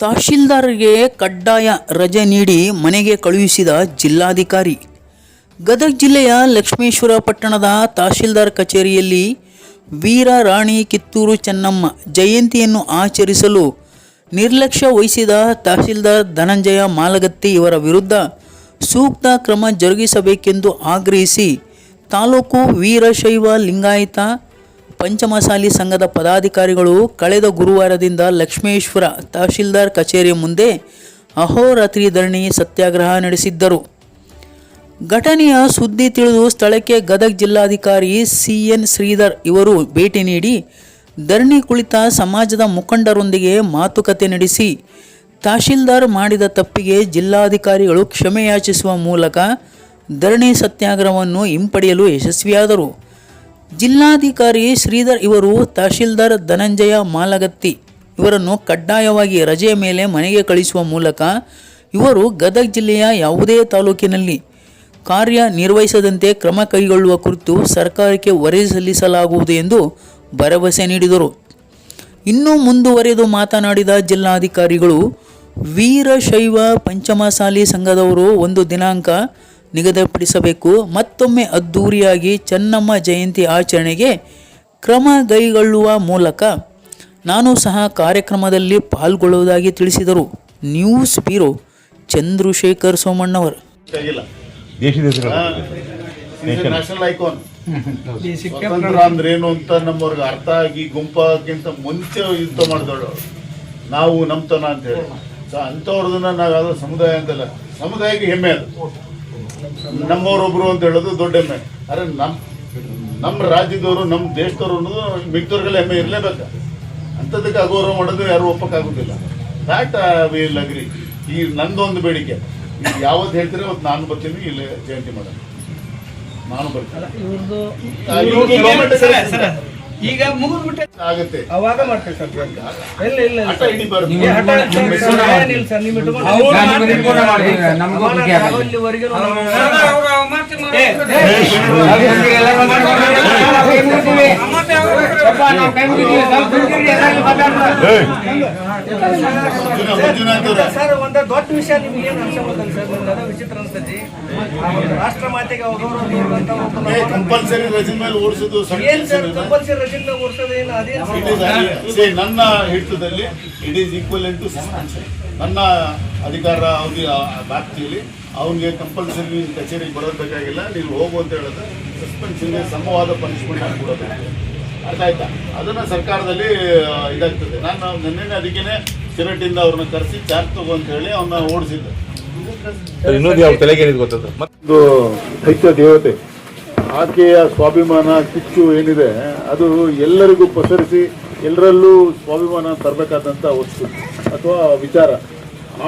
ತಹಶೀಲ್ದಾರ್ಗೆ ಕಡ್ಡಾಯ ರಜೆ ನೀಡಿ ಮನೆಗೆ ಕಳುಹಿಸಿದ ಜಿಲ್ಲಾಧಿಕಾರಿ. ಗದಗ ಜಿಲ್ಲೆಯ ಲಕ್ಷ್ಮೇಶ್ವರ ಪಟ್ಟಣದ ತಹಶೀಲ್ದಾರ್ ಕಚೇರಿಯಲ್ಲಿ ವೀರ ರಾಣಿ ಕಿತ್ತೂರು ಚೆನ್ನಮ್ಮ ಜಯಂತಿಯನ್ನು ಆಚರಿಸಲು ನಿರ್ಲಕ್ಷ್ಯ ವಹಿಸಿದ ತಹಶೀಲ್ದಾರ್ ಧನಂಜಯ ಮಾಲಗತ್ತಿ ಇವರ ವಿರುದ್ಧ ಸೂಕ್ತ ಕ್ರಮ ಜರುಗಿಸಬೇಕೆಂದು ಆಗ್ರಹಿಸಿ ತಾಲೂಕು ವೀರಶೈವ ಲಿಂಗಾಯತ ಪಂಚಮಸಾಲಿ ಸಂಘದ ಪದಾಧಿಕಾರಿಗಳು ಕಳೆದ ಗುರುವಾರದಿಂದ ಲಕ್ಷ್ಮೇಶ್ವರ ತಹಶೀಲ್ದಾರ್ ಕಚೇರಿ ಮುಂದೆ ಅಹೋರಾತ್ರಿ ಧರಣಿ ಸತ್ಯಾಗ್ರಹ ನಡೆಸಿದ್ದರು. ಘಟನೆಯ ಸುದ್ದಿ ತಿಳಿದು ಸ್ಥಳಕ್ಕೆ ಗದಗ ಜಿಲ್ಲಾಧಿಕಾರಿ ಸಿ ಎನ್ ಶ್ರೀಧರ್ ಇವರು ಭೇಟಿ ನೀಡಿ ಧರಣಿ ಕುಳಿತ ಸಮಾಜದ ಮುಖಂಡರೊಂದಿಗೆ ಮಾತುಕತೆ ನಡೆಸಿ, ತಹಶೀಲ್ದಾರ್ ಮಾಡಿದ ತಪ್ಪಿಗೆ ಜಿಲ್ಲಾಧಿಕಾರಿಗಳು ಕ್ಷಮೆಯಾಚಿಸುವ ಮೂಲಕ ಧರಣಿ ಸತ್ಯಾಗ್ರಹವನ್ನು ಹಿಂಪಡೆಯಲು ಯಶಸ್ವಿಯಾದರು. ಜಿಲ್ಲಾಧಿಕಾರಿ ಶ್ರೀಧರ್ ಇವರು ತಹಶೀಲ್ದಾರ್ ಧನಂಜಯ ಮಾಲಗತ್ತಿ. ಇವರನ್ನು ಕಡ್ಡಾಯವಾಗಿ ರಜೆಯ ಮೇಲೆ ಮನೆಗೆ ಕಳಿಸುವ ಮೂಲಕ ಇವರು ಗದಗ ಜಿಲ್ಲೆಯ ಯಾವುದೇ ತಾಲೂಕಿನಲ್ಲಿ ಕಾರ್ಯ ನಿರ್ವಹಿಸದಂತೆ ಕ್ರಮ ಕೈಗೊಳ್ಳುವ ಕುರಿತು ಸರ್ಕಾರಕ್ಕೆ ವರದಿ ಸಲ್ಲಿಸಲಾಗುವುದು ಎಂದು ಭರವಸೆ ನೀಡಿದರು. ಇನ್ನೂ ಮುಂದುವರೆದು ಮಾತನಾಡಿದ ಜಿಲ್ಲಾಧಿಕಾರಿಗಳು, ವೀರಶೈವ ಪಂಚಮಸಾಲಿ ಸಂಘದವರು ಒಂದು ದಿನಾಂಕ ನಿಗದಿಪಡಿಸಬೇಕು. ಮತ್ತೊಮ್ಮೆ ಅದ್ಧೂರಿಯಾಗಿ ಚೆನ್ನಮ್ಮ ಜಯಂತಿ ಆಚರಣೆಗೆ ಕ್ರಮ ಕೈಗೊಳ್ಳುವ ಮೂಲಕ ನಾನು ಸಹ ಕಾರ್ಯಕ್ರಮದಲ್ಲಿ ಪಾಲ್ಗೊಳ್ಳುವುದಾಗಿ ತಿಳಿಸಿದರು. ನ್ಯೂಸ್ ಬ್ಯೂರೋ ಚಂದ್ರಶೇಖರ್ ಸೋಮಣ್ಣವರು. ನ್ಯಾಷನಲ್ ಐಕಾನ್ ಸ್ವತಂತ್ರ ಅಂದ್ರೆ ಏನು ಅಂತ ನಮ್ಮವ್ರಿಗೆ ಅರ್ಥ ಆಗಿ ಗುಂಪಾಗಿಂತ ಮುಂಚೆ ಯುದ್ಧ ಮಾಡಿದವಳು ನಾವು ನಮ್ತನ ಅಂತ ಹೇಳಿ. ಸೊ ಅಂಥವ್ರದನ್ನ ನಾವು ಯಾವ್ದೋ ಸಮುದಾಯ ಅಂತಲ್ಲ. ಸಮುದಾಯಕ್ಕೆ ಹೆಮ್ಮೆ ಅದು. ನಮ್ಮವರೊಬ್ರು ಅಂತ ಹೇಳೋದು ದೊಡ್ಡ ಹೆಮ್ಮೆ. ಅರೆ ನಮ್ ನಮ್ಮ ರಾಜ್ಯದವರು ನಮ್ಮ ದೇಶದವರು ಅನ್ನೋದು ಮಿಕ್ತವ್ರಿಗೆಲ್ಲ ಹೆಮ್ಮೆ ಇರಲೇಬೇಕು. ಅಂಥದ್ದಕ್ಕೆ ಅಗೌರವ ಮಾಡೋದು ಯಾರು ಒಪ್ಪಕ್ಕಾಗೋದಿಲ್ಲ. ದಾಟ್ ವಿಲ್ ಅಗ್ರಿ ಈ ನಂದೊಂದು ಬೇಡಿಕೆ. ಈಗ ಯಾವತ್ತು ಹೇಳ್ತೀರಿ ಅವತ್ತು ನಾನು ಬರ್ತೀನಿ ಇಲ್ಲಿ ಜಯಂತಿ ಮಾಡೋಣ. ನಾನು ಬರ್ತೀನಿ. ಈಗ ಮುಗಿದ್ಬಿಟ್ಟೆ ಆಗುತ್ತೆ ಅವಾಗ ಮಾಡ್ತೇವೆ ಸರ್ ಎಲ್ಲ ಇಲ್ಲ ಇಲ್ಲ ಸರ್. ಏ, ಹಠ ಸರ್, ಸರ್, ಏನಿಲ್ಲ ಸರ್, ನೀವು ಇಟ್ಕೊಂಡು ಅವ್ರು ನೀವು ಏ, ಏ. ಸರ್ ಒಂದು ದೊಡ್ಡ ವಿಷಯ ನಿಮ್ಗೆ ಏನು ಅನ್ಸೋದಿಲ್ಲ ಸರ್? ಅದ ವಿಚಿತ್ರ ಅನ್ಸ್ತತಿ. ರಾಷ್ಟ್ರ ಮಾತೆಗೆ ಕಂಪಲ್ಸರಿ ರಜೆ ಮೇಲೆ ಓಡಿಸೋದು ಏನ್ ಸರ್ ಕಂಪಲ್ಸರಿ ರಜಿಂದ ಓಡಿಸೋದೇನು ಅದೇನು See, ನನ್ನ ಹಿಡಿತದಲ್ಲಿ it is equal to suspension ನನ್ನ ಅಧಿಕಾರ ಅವಧಿ ವ್ಯಾಪ್ತಿಯಲ್ಲಿ ಅವನಿಗೆ ಕಂಪಲ್ಸರಿ ನೀನು ಕಚೇರಿಗೆ ಬರೋದು ನೀವು ನೀನು ಹೋಗು ಅಂತ ಹೇಳಿದ್ರೆ ಸಸ್ಪೆನ್ಷನ್ಗೆ ಸಮವಾದ ಪನಿಷ್ಮೆಂಟ್ ಕೊಡಬೇಕು ಅರ್ಥ ಆಯ್ತಾ? ಅದನ್ನ ಸರ್ಕಾರದಲ್ಲಿ ಇದಾಗ್ತದೆ. ನಾನು ನಿನ್ನೆ ಅದಕ್ಕೇನೆ ಸಿರಟಿಂದ ಅವ್ರನ್ನ ಕರೆಸಿ ಚಾರ್ಜ್ ತಗೋ ಅಂತ ಹೇಳಿ ಅವನ್ನ ಓಡಿಸಿದ್ದೆ. ಇನ್ನೊಂದು ಯಾವ ತಲೆಗೆ ಏನಿದೆ ಗೊತ್ತದ? ಮತ್ತೆ ಒಂದು ದೈತ್ಯ ದೇವತೆ. ಆಕೆಯ ಸ್ವಾಭಿಮಾನ ಕಿಚ್ಚು ಏನಿದೆ ಅದು ಎಲ್ಲರಿಗೂ ಪಸರಿಸಿ ಎಲ್ಲರಲ್ಲೂ ಸ್ವಾಭಿಮಾನ ತರಬೇಕಾದಂಥ ವಸ್ತು ಅಥವಾ ವಿಚಾರ.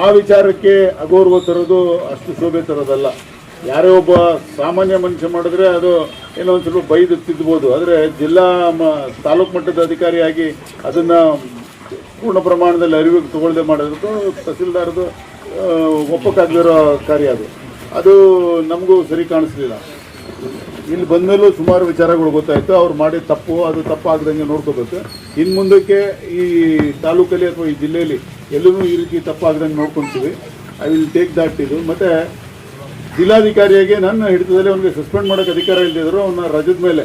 ಆ ವಿಚಾರಕ್ಕೆ ಅಗೌರವ ತರೋದು ಅಷ್ಟು ಶೋಭೆ ತರೋದಲ್ಲ. ಯಾರೇ ಒಬ್ಬ ಸಾಮಾನ್ಯ ಮನುಷ್ಯ ಮಾಡಿದ್ರೆ ಅದು ಏನೋ ಒಂದು ಸ್ವಲ್ಪ ಬೈದು ತಿದ್ದಬೋದು ಆದರೆ ಜಿಲ್ಲಾ ಮ, ತಾಲೂಕು ಮಟ್ಟದ ಅಧಿಕಾರಿಯಾಗಿ ಅದನ್ನು ಪೂರ್ಣ ಪ್ರಮಾಣದಲ್ಲಿ ಅರಿವಿಗೆ ತಗೊಳ್ಳದೆ ಮಾಡೋದಕ್ಕೂ ತಹಸೀಲ್ದಾರದು ಒಪ್ಪಕ್ಕಾಗದಿರೋ ಕಾರ್ಯ ಅದು. ಅದು ನಮಗೂ ಸರಿ ಕಾಣಿಸ್ಲಿಲ್ಲ. ಇಲ್ಲಿ ಬಂದಮೇಲೂ ಸುಮಾರು ವಿಚಾರಗಳು ಗೊತ್ತಾಯಿತು. ಅವ್ರು ಮಾಡಿದ ತಪ್ಪು, ಅದು ತಪ್ಪಾಗದಂಗೆ ನೋಡ್ಕೋಬೇಕು. ಇನ್ನು ಮುಂದಕ್ಕೆ ಈ ತಾಲೂಕಲ್ಲಿ ಅಥವಾ ಈ ಜಿಲ್ಲೆಯಲ್ಲಿ ಎಲ್ಲೂ ಈ ರೀತಿ ತಪ್ಪಾಗದಂಗೆ ನೋಡ್ಕೊತೀವಿ. ಐ ವಿಲ್ ಟೇಕ್ ದಾಟ್ ಇದು. ಮತ್ತು ಜಿಲ್ಲಾಧಿಕಾರಿಯಾಗಿ ನನ್ನ ಹಿಡಿತದಲ್ಲಿ ಅವನಿಗೆ ಸಸ್ಪೆಂಡ್ ಮಾಡೋಕ್ಕೆ ಅಧಿಕಾರ ಇಲ್ಲದಿದ್ರು ಅವನ ರಜದ ಮೇಲೆ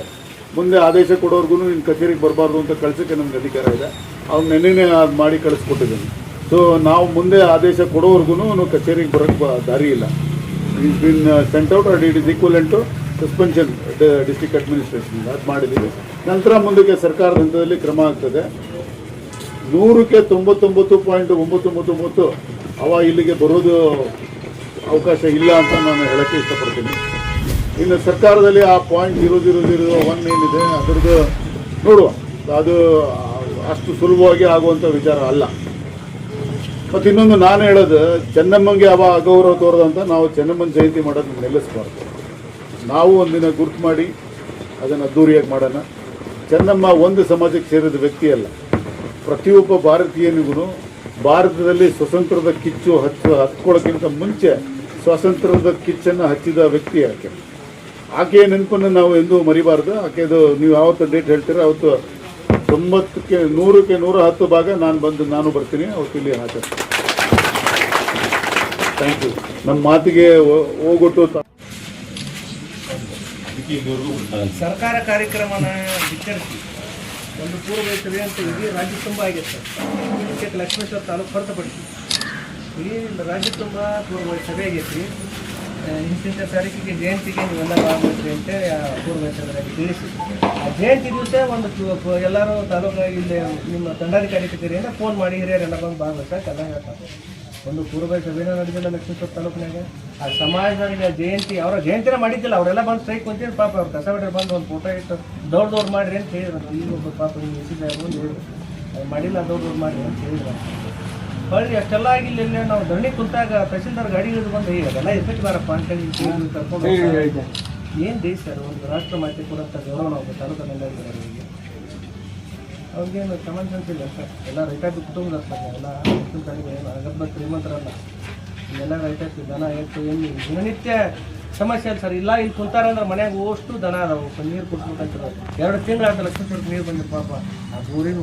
ಮುಂದೆ ಆದೇಶ ಕೊಡೋರ್ಗು ನಿನ್ನ ಕಚೇರಿಗೆ ಬರಬಾರ್ದು ಅಂತ ಕಳ್ಸೋಕ್ಕೆ ನಮ್ಗೆ ಅಧಿಕಾರ ಇದೆ. ಅವ್ನು ನೆನ್ನೆನೇ ಅದು ಮಾಡಿ ಕಳಿಸ್ಕೊಟ್ಟಿದ್ದೀನಿ. ಸೊ ನಾವು ಮುಂದೆ ಆದೇಶ ಕೊಡೋವರೆಗೂ ಅವನು ಕಚೇರಿಗೆ ಬರೋಕ್ಕೆ ದಾರಿ ಇಲ್ಲ. Is been sent out and it is equivalent to suspension district administration ಅದು ಮಾಡಿದ್ದೀವಿ. ನಂತರ ಮುಂದಕ್ಕೆ ಸರ್ಕಾರದ ಹಂತದಲ್ಲಿ ಕ್ರಮ ಆಗ್ತದೆ. ನೂರಕ್ಕೆ ತೊಂಬತ್ತೊಂಬತ್ತು ಪಾಯಿಂಟ್ ಒಂಬತ್ತೊಂಬತ್ತೊಂಬತ್ತು ಒಂಬತ್ತು ಒಂಬತ್ತು ಅವ ಇಲ್ಲಿಗೆ ಬರೋದು ಅವಕಾಶ ಇಲ್ಲ ಅಂತ ನಾನು ಹೇಳಕ್ಕೆ ಇಷ್ಟಪಡ್ತೀನಿ. ಇನ್ನು ಸರ್ಕಾರದಲ್ಲಿ ಆ point zero zero zero one ಏನಿದೆ, ಅದ್ರದ್ದು ನೋಡುವ. ಅದು ಅಷ್ಟು ಸುಲಭವಾಗಿ ಆಗುವಂಥ ವಿಚಾರ ಅಲ್ಲ. ಮತ್ತು ಇನ್ನೊಂದು ನಾನು ಹೇಳೋದು, ಚೆನ್ನಮ್ಮಂಗೆ ಅವ ಅಗೌರವ ತೋರದಂತ ನಾವು ಚೆನ್ನಮ್ಮನ ಜಯಂತಿ ಮಾಡೋದನ್ನ ನಿಲ್ಲಿಸಬಾರ್ದು. ನಾವು ಒಂದಿನ ಗುರ್ತು ಮಾಡಿ ಅದನ್ನು ಅದ್ದೂರಿಯಾಗಿ ಮಾಡೋಣ. ಚೆನ್ನಮ್ಮ ಒಂದು ಸಮಾಜಕ್ಕೆ ಸೇರಿದ ವ್ಯಕ್ತಿ ಅಲ್ಲ. ಪ್ರತಿಯೊಬ್ಬ ಭಾರತೀಯನಿಗೂ ಭಾರತದಲ್ಲಿ ಸ್ವತಂತ್ರದ ಕಿಚ್ಚು ಹಚ್ಚ ಹತ್ಕೊಳ್ಳೋಕ್ಕಿಂತ ಮುಂಚೆ ಸ್ವಾತಂತ್ರ್ಯದ ಕಿಚ್ಚನ್ನು ಹಚ್ಚಿದ ವ್ಯಕ್ತಿ ಆಕೆ ಆಕೆಯ ನೆನಪನ್ನು ನಾವು ಎಂದೂ ಮರಿಬಾರ್ದು. ಆಕೆದು ನೀವು ಯಾವತ್ತು ಡೇಟ್ ಹೇಳ್ತೀರ ಅವತ್ತು ತೊಂಬತ್ತಕ್ಕೆ, ನೂರಕ್ಕೆ ನೂರ ಹತ್ತು ಭಾಗ ನಾನು ಬಂದು ನಾನು ಬರ್ತೀನಿ. ಅವತ್ತು ಇಲ್ಲಿ ಹಾಕಿ ಥ್ಯಾಂಕ್ ಯು ನಮ್ಮ ಮಾತಿಗೆ ಹೋಗೊಟ್ಟು ಸರ್ಕಾರ ಕಾರ್ಯಕ್ರಮನ ಒಂದು ಪೂರ್ವ ಅಂತ ಇಡೀ ರಾಜ್ಯ ತುಂಬ ಆಗಿತ್ತು ಲಕ್ಷ್ಮೇಶ್ವರ ತಾಲೂಕು ಹೊರತುಪಡಿಸಿ. ಇಡೀ ರಾಜ್ಯ ತುಂಬ ಪೂರ್ವ ಸಭೆ ಆಗೈತಿ. ಇಂತಿಂಥ ತಾರೀಕಿಗೆ ಜಯಂತಿಗೆ ನೀವೆಲ್ಲ ಭಾಗವಹಿಸ್ರಿ ಅಂತೇಳಿ ಪೂರ್ವ ಪೂರ್ವವೈತರಾಗಿ ತಿಳಿಸಿ ಆ ಜಯಂತಿ ದಿವಸ ಒಂದು ಎಲ್ಲರೂ ತಾಲೂಕು ಇಲ್ಲಿ ನಿಮ್ಮ ದಂಡಾಧಿಕಾರಿ ಕಚೇರಿಯಿಂದ ಫೋನ್ ಮಾಡಿ ಹಿರಿಯರೆಲ್ಲ ಬಂದು ಭಾಗವಹಿಸಕ್ಕೆ ಎಲ್ಲ ಹೇಳ್ತಾರೆ ಒಂದು ಪೂರ್ವ ಸಭೆನ ನಡೆದಿಲ್ಲ ಲಕ್ಷ್ಮೀಪುರ ತಾಲೂಕಿನಾಗ. ಆ ಸಮಾಜದವ್ರಿಗೆ ಜಯಂತಿ, ಅವರ ಜಯಂತಿನ ಮಾಡಿದ್ದಿಲ್ಲ. ಅವರೆಲ್ಲ ಬಂದು ಸ್ಟ್ರೈಕ್ ಕುಂತೀನಿ ಪಾಪ ಅವ್ರು ಕಸ ಬಿಟ್ಟರೆ ಬಂದು ಒಂದು ಫೋಟೋ ಇಟ್ಟು ದೊಡ್ಡ ದೊಡ್ಡ ಮಾಡಿರಿ ಅಂತ ಹೇಳಿದ್ರು. ಈಗ ಒಬ್ಬ ಪಾಪ ಎಸಿ ಸಾಹೇಬರು ಅಂತ ಹೇಳಿದ್ರು. ಅದು ಮಾಡಿಲ್ಲ ದೊಡ್ಡ ದೊಡ್ಡ ಮಾಡಿರಿ ಅಂತ ಹೇಳಿದ್ರು. ಹೊಳ್ಳಿ ಅಷ್ಟೆಲ್ಲ ಆಗಿಲ್ಲ ಇಲ್ಲ ನಾವು ಧರಣಿ ಕುಂತಾಗ ತಹಸೀಲ್ದಾರ್ ಗಾಡಿ ಹಿಡಿದು ಬಂದು ಹೇಗೆ ಅದೆಲ್ಲ ಎಫೆಕ್ಟ್ ಬಾರಪ್ಪ ಅಂತ ಹೇಳಿ ಕೇಳಿ ಕರ್ಕೊಂಡು ಏನು ದೇಶ ಸರ್ ಒಂದು ರಾಷ್ಟ್ರ ಮಾತೆ ಕೊಡಂತ ಗೌರವ ನಾವು ತಾಲೂಕಿನಲ್ಲಿ ಅವರಿಗೆ ಅವ್ರಿಗೇನು ಕಮನ್ ಸೆನ್ಸ್ ಇಲ್ಲ ಸರ್. ಎಲ್ಲ ರೈತಾಪಿ ಕುಟುಂಬದ ಸರ್ ಎಲ್ಲ ಅಗತ್ಯ ಶ್ರೀಮಂತರಲ್ಲ. ಎಲ್ಲ ರೈತಾಪಿ ದನ ಎತ್ತು ಏನು ದಿನನಿತ್ಯ ಸಮಸ್ಯೆ ಅಲ್ಲ ಸರ್. ಇಲ್ಲ, ಇಲ್ಲಿ ಕುಂತಾರ ಅಂದ್ರೆ ಮನ್ಯಾಗ ಅಷ್ಟು ದನ ಅದಾವು. ನೀರು ಕುಡ್ಸ್ಬೇಕಂತ ಎರಡು ತಿಂಗಳು ಆದ ಲಕ್ಷ ಸ್ವಲ್ಪ ನೀರು ಬಂದು ಪಾಪ. ಆ ಊರಿನ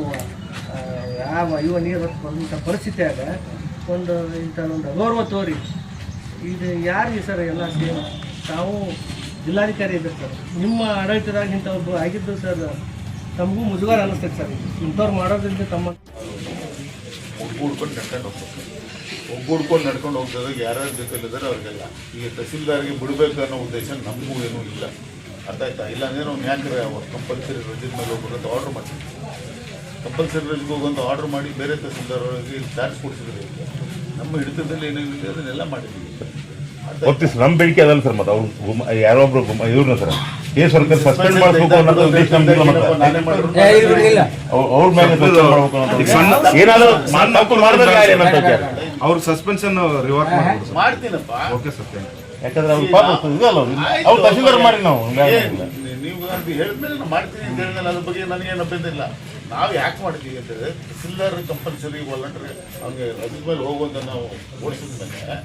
ಯಾವ ಇವ ನೀರು ಪರಿಸ್ಥಿತಿ ಪರಿಸ್ಥಿತಿಯಾಗ ಒಂದು ಇಂಥ ಒಂದು ಅಗೌರವ ತೋರಿ. ಇದು ಯಾರಿಗೆ ಸರ್ ಎಲ್ಲ ಸೇಮ್? ತಾವು ಜಿಲ್ಲಾಧಿಕಾರಿ ಇದ್ದಾರೆ ಸರ್. ನಿಮ್ಮ ಆಡಳಿತದಾಗ ಇಂಥ ಒಬ್ಬ ಆಗಿದ್ದು ಸರ್, ತಮಗೂ ಮುಜುಗರ ಅನ್ನಿಸ್ತೈತೆ ಸರ್. ಇಂಥವ್ರು ಮಾಡೋದ್ರಿಂದ ತಮ್ಮ ಒಗ್ಗೂಡ್ಕೊಂಡು ನಡ್ಕೊಂಡು ಹೋಗ್ಬೇಕು. ಒಗ್ಗೂಡ್ಕೊಂಡು ನಡ್ಕೊಂಡು ಹೋಗ್ತದಾಗ ಯಾರ್ಯಾರ ಜೊತೆಲಿದ್ದಾರೆ ಅವ್ರಿಗೆಲ್ಲ. ಈಗ ತಹಸೀಲ್ದಾರ್ಗೆ ಬಿಡಬೇಕು ಅನ್ನೋ ಉದ್ದೇಶ ನಮಗೂ ಏನೂ ಇಲ್ಲ. ಅರ್ಥ ಆಯ್ತಾ? ಇಲ್ಲ ಅಂದರೆ ನಾವು ಅವ್ರು ಕಂಪಲ್ಸರಿ ರಜದ ಮೇಲೆ ಹೋಗ್ಬೇಕಂತ ಆರ್ಡ್ರ್ ಮಾಡ್ತೀವಿ. ಕಂಪಲ್ಸರಿ ರಜೆಗೆ ಹೋಗುವಂತ ಆರ್ಡ್ರ್ ಮಾಡಿ ಬೇರೆ ತಹಸೀಲ್ದಾರ್ ಅವರಿಗೆ ಚಾರ್ಜ್ ಕೊಡ್ಸಿದ್ರೆ ನಮ್ಮ ಹಿಡಿತದಲ್ಲಿ ಏನೇನಿದೆ ಅದನ್ನೆಲ್ಲ ಮಾಡಿದ್ದೀವಿ. ನಮ್ಮ ಬೇಡಿಕೆ ಅದಲ್ಲ ಸರ್ ಮತ್ತೆ. ಅವ್ರು ಯಾರೋ ಒಬ್ರು ಇವ್ರನ್ನ ಸರ್. ಕೇಸ್ ವರ್ಕರ್ ಸಸ್ಪೆಂಡ್ ಮಾಡಬೇಕು ಅನ್ನೋದು ಉದ್ದೇಶ ನಮ್ದಿಲ್ಲ ಮತ್ತೆ ಅವ್ರ- ಅವ್ರ ಮೇಲೆ ಸಸ್ಪೆಂಡ್ ಮಾಡಬೇಕು ಅನ್ನೋದು ಏನಾದ್ರು ಮಾಡಿದ್ರೆ ಗಾಯ ಏನಂತ ವಿಚಾರ. ಅವ್ರ ಸಸ್ಪೆನ್ಷನ್ ರಿವರ್ಕ್ ಮಾಡ್ತೀನಪ್ಪ. ಓಕೆ ಸರ್ ಥ್ಯಾಂಕ್ ಯು ಯಾಕಂದ್ರೆ ಅವ್ರು ಪಾಪ ಇದಲ್ಲ ಅವ್ರು ತಹಸೀಲ್ದಾರ್ ಮಾಡಿ ನಾವು. ನೀವು ಅದು ಹೇಳಿದ್ಮೇಲೆ ನಾನು ಮಾಡ್ತೀನಿ ಅಂತ ಹೇಳಿದ್ಮೇಲೆ ಅದ್ರ ಬಗ್ಗೆ ನನಗೇನು ಇಲ್ಲ. ನಾವು ಯಾಕೆ ಮಾಡ್ತೀವಿ ಅಂತ ಹೇಳಿದ್ರೆ ಸಿಲ್ಲರ್ ಕಂಪಲ್ಸರಿ ವಾಲಂಟ್ರಿ ಅವ್ನಿಗೆ ರಜದ ಮೇಲೆ ಹೋಗುವಂತ ನಾವು ಓಡಿಸಿದ ಮೇಲೆ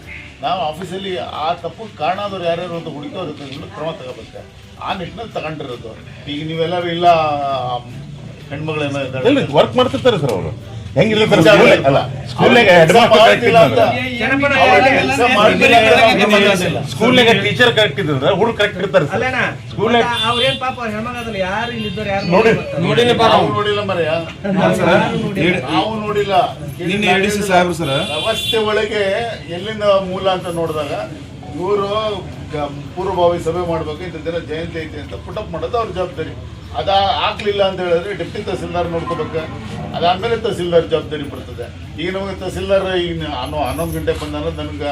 ನಾವು ಆಫೀಸಲ್ಲಿ ಆ ತಪ್ಪು ಕಾರಣ ಆದವ್ರು ಯಾರ್ಯಾರು ಅಂತ ಹುಡುಕೋರು ಕ್ರಮ ತಗೋಬೇಕು. ಆ ನಿಟ್ಟಿನಲ್ಲಿ ತಗೊಂಡಿರೋದು. ಈಗ ನೀವೆಲ್ಲರೂ ಇಲ್ಲ ಹೆಣ್ಮಗಳೇನೋ ವರ್ಕ್ ಮಾಡ್ತಿರ್ತಾರೆ ಸರ್ ಅವರು? ಸ್ಕೂಲ್ನಾಗ ಟೀಚರ್ ಕರೆಕ್ಟ್ ಇದ್ರೆ ಹುಡುಗ ಕರೆಕ್ಟ್ ಇರ್ತಾರೆ ಸರ್. ಅಲ್ಲೇನಾ ಸ್ಕೂಲ್ನಾಗ ಅವ್ರೇನ್ ಪಾಪ ಹೆಣ್ಮಗದಲ್ಲ ಯಾರು ಯಾರು ನೋಡಿ. ನಾವು ನೋಡಿಲ್ಲ ಮರೆಯ. ನಾವು ನೋಡಿಲ್ಲ. ನಿನ್ನೆ ಎ ಸಿ ಸಾಹೇಬ್ರು ಸರ್. ವ್ಯವಸ್ಥೆ ಒಳಗೆ ಎಲ್ಲಿಂದ ಮೂಲ ಅಂತ ನೋಡಿದಾಗ ಇವರು ಪೂರ್ವಭಾವಿ ಸಭೆ ಮಾಡ್ಬೇಕು ಇಂಥ ದಿನ ಜಯಂತಿ ಐತಿ ಅಂತ ಪುಟಪ್ ಮಾಡೋದು ಅವ್ರ ಜವಾಬ್ದಾರಿ. ಅದ ಆಗ್ಲಿಲ್ಲ ಅಂತ ಹೇಳಿದ್ರೆ ಡೆಪ್ಟಿ ತಹಸೀಲ್ದಾರ್ ನೋಡ್ಕೋಬೇಕು. ಅದಾದ್ಮೇಲೆ ತಹಸೀಲ್ದಾರ್ ಜವಾಬ್ದಾರಿ ಬರ್ತದೆ ಈಗ ನಮಗೆ ತಹಸೀಲ್ದಾರ್ ಈಗ ಹನ್ನೊಂದು ಗಂಟೆ ಬಂದ ನನಗೆ